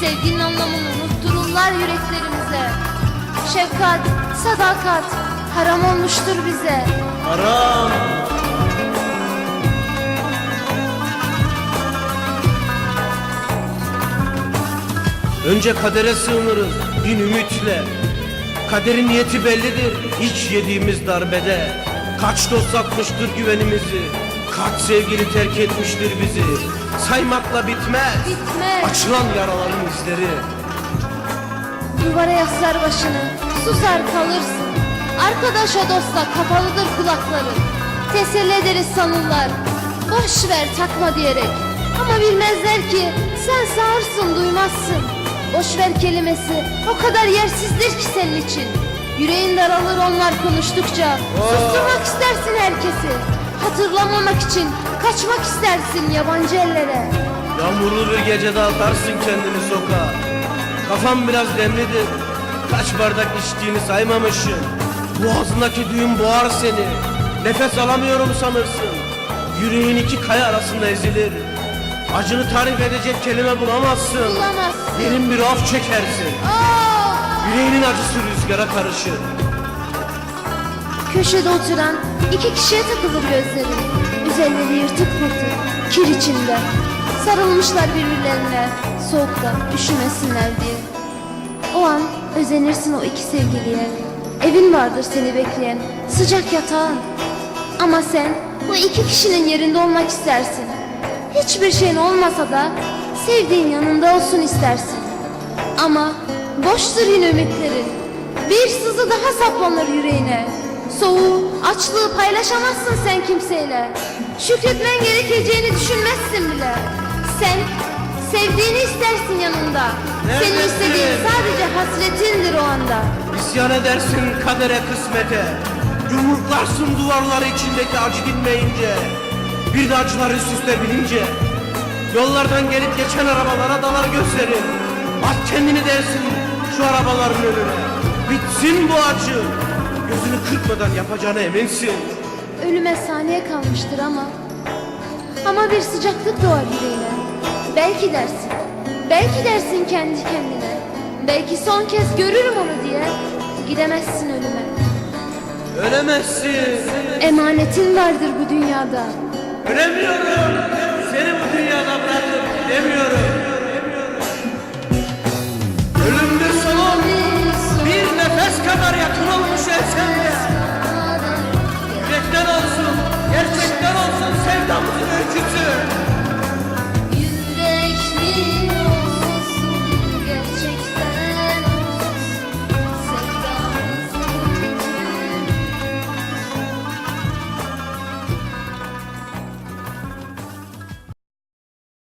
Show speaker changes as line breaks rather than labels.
sevginin anlamını unuttururlar yüreklerimize. Şefkat, sadakat haram olmuştur bize.
Haram. Önce kadere sığınırız din ümitle. Kaderin niyeti bellidir hiç yediğimiz darbede. Kaç dost satmıştır güvenimizi. Kaç sevgili terk etmiştir bizi. Saymakla bitmez.
Bitmez.
Açılan yaraların izleri.
Duvara yaslar başını, susar kalırsın. Arkadaşa dosta kapalıdır kulakların. Teselli ederiz sanırlar. Boş ver takma diyerek. Ama bilmezler ki sen sağırsın duymazsın. Boş ver kelimesi o kadar yersizdir ki senin için. Yüreğin daralır onlar konuştukça. Susturmak istersin herkesi. Hatırlamamak için kaçmak istersin yabancı ellere.
Yağmurlu bir gecede atarsın kendini sokağa. Kafam biraz demlidir. Kaç bardak içtiğini saymamışsın. Boğazındaki düğüm boğar seni. Nefes alamıyorum sanırsın. Yüreğin iki kaya arasında ezilir. Acını tarif edecek kelime bulamazsın.
Bulamazsın.
Derin bir af çekersin.
Aa!
Yüreğinin acısı rüzgara karışır.
Köşede oturan iki kişiye takılır gözleri. Üzerleri yırtık pırtık, kir içinde. Sarılmışlar birbirlerine, soğukta üşümesinler diye. O an özenirsin o iki sevgiliye. Evin vardır seni bekleyen, sıcak yatağın. Ama sen bu iki kişinin yerinde olmak istersin. Hiçbir şeyin olmasa da sevdiğin yanında olsun istersin. Ama boştur yine ümitlerin. Bir sızı daha saplanır yüreğine. Soğuğu, açlığı paylaşamazsın sen kimseyle. Şükretmen gerekeceğini düşünmezsin bile. Sen sevdiğini istersin yanında. Senin
Neredesin?
istediğin sadece hasretindir o anda.
İsyan edersin kadere kısmete Yumruklarsın duvarları içindeki acı dinmeyince Bir de acılar üst üste bilince Yollardan gelip geçen arabalara dalar gözlerin At kendini dersin şu arabaların önüne Bitsin bu acı Gözünü kırpmadan yapacağına eminsin.
Ölüme saniye kalmıştır ama. Ama bir sıcaklık doğar yüreğine. Belki dersin. Belki dersin kendi kendine. Belki son kez görürüm onu diye. Gidemezsin ölüme.
Ölemezsin.
Emanetin vardır bu dünyada.
Ölemiyorum Seni bu dünyada bırakıp